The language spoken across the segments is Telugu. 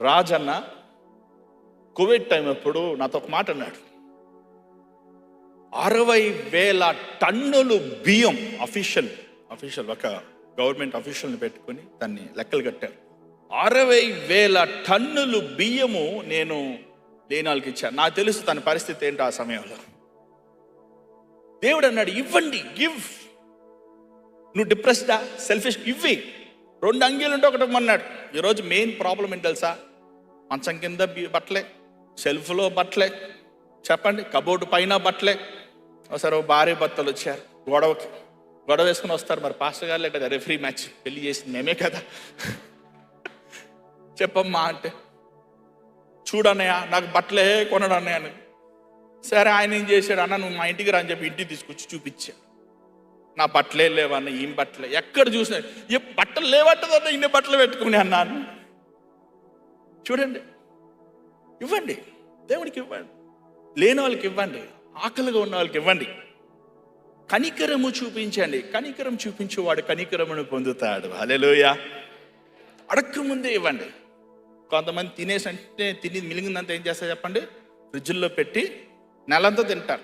రాజన్న కోవిడ్ టైం అప్పుడు నాతో ఒక మాట అన్నాడు. అరవై వేల టన్నులు బియ్యం అఫీషియల్ అఫీషియల్ ఒక గవర్నమెంట్ అఫీషియల్ని పెట్టుకొని దాన్ని లెక్కలు కట్టారు. అరవై వేల టన్నులు బియ్యము నేను లేని ఇచ్చాను. నాకు తెలుసు తన పరిస్థితి ఏంటో ఆ సమయంలో. దేవుడు అన్నాడు ఇవ్వండి గివ్. నువ్వు డిప్రెస్డా సెల్ఫిష్ ఇవ్వి. రెండు అంగీలు ఉంటే ఒకటి ఇవ్వమన్నాడు ఈరోజు మెయిన్ ప్రాబ్లం ఏంటి తెలుసా? మంచం కింద బట్టలే సెల్ఫ్లో బట్టలే చెప్పండి కబోర్డు పైన బట్టలే. ఒకసారి భార్య భర్తలు వచ్చారు. గొడవకి గొడవ వేసుకుని వస్తారు. మరి పాస్టర్ గారులే కదా రెఫరీ మ్యాచ్ పెళ్ళి చేసింది మేమే కదా. చెప్పమ్మా అంటే చూడన్నయ్య నాకు బట్టలే కొనడన్నయ్య అని. సరే ఆయన ఏం చేశాడు? అన్న నువ్వు మా ఇంటికి రా అని చెప్పి ఇంటికి తీసుకొచ్చి చూపించాను నా బట్టలే లేవన్న ఏం బట్టలే. ఎక్కడ చూసినా ఏ బట్టలు లేవట్టదన్న ఇన్ని బట్టలు పెట్టుకుని అన్నాను. చూడండి ఇవ్వండి. దేవుడికి ఇవ్వండి. లేని వాళ్ళకి ఇవ్వండి. ఆకలిగా ఉన్న వాళ్ళకి ఇవ్వండి. కనికరము చూపించండి. కనికరం చూపించేవాడు కనికరమును పొందుతాడు. అలెలోయ అడక్క ముందే ఇవ్వండి. కొంతమంది తినేసి అంటే తిని మిలిగిందంతా ఏం చేస్తారు చెప్పండి? ఫ్రిడ్జ్లో పెట్టి నెలంతా తింటారు.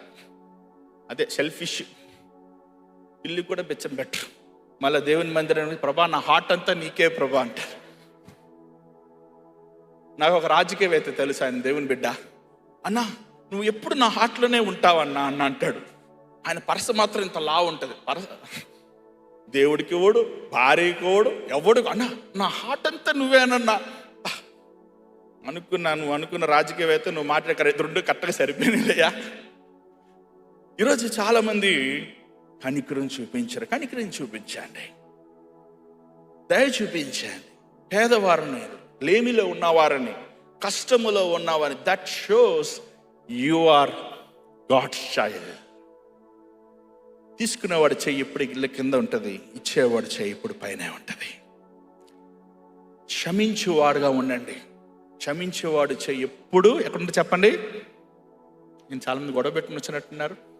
అదే సెల్ఫిష్ ఇల్లు కూడా బెచ్చం బెటర్ మళ్ళీ దేవుని మందిరం ప్రభా నా హార్ట్ అంతా నీకే ప్రభా అంటారు. నాకు ఒక రాజకీయవేత్త తెలుసు ఆయన దేవుని బిడ్డ. అన్నా నువ్వు ఎప్పుడు నా హార్ట్లోనే ఉంటావన్నా అన్న అంటాడు. ఆయన పరస మాత్రం ఇంత లా ఉంటుంది. పరస దేవుడికి ఓడు భార్యకి ఓడు ఎవడు అన్నా నా హార్ట్ అంతా నువ్వేనన్నా అనుకున్నా నువ్వు అనుకున్న రాజకీయవేత్త నువ్వు మాట్లాడే రెండు కట్టగా సరిపోయినాయ్యా ఈరోజు చాలామంది కనికరం చూపించరు. కనికరం చూపించండి. దయ చూపించండి. పేదవారిని లేమిలో ఉన్నవారిని కష్టములో ఉన్నవారిని. That shows you are God child తీసుకునేవాడు చెయ్యి ఇప్పుడు ఇళ్ళ కింద ఉంటుంది. ఇచ్చేవాడు చెయ్యి ఇప్పుడు పైన ఉంటుంది. క్షమించేవాడుగా ఉండండి. క్షమించేవాడు చెయ్యి ఎప్పుడు ఎక్కడుంటే చెప్పండి. నేను చాలామంది గొడవ పెట్టుకుని వచ్చినట్టున్నారు.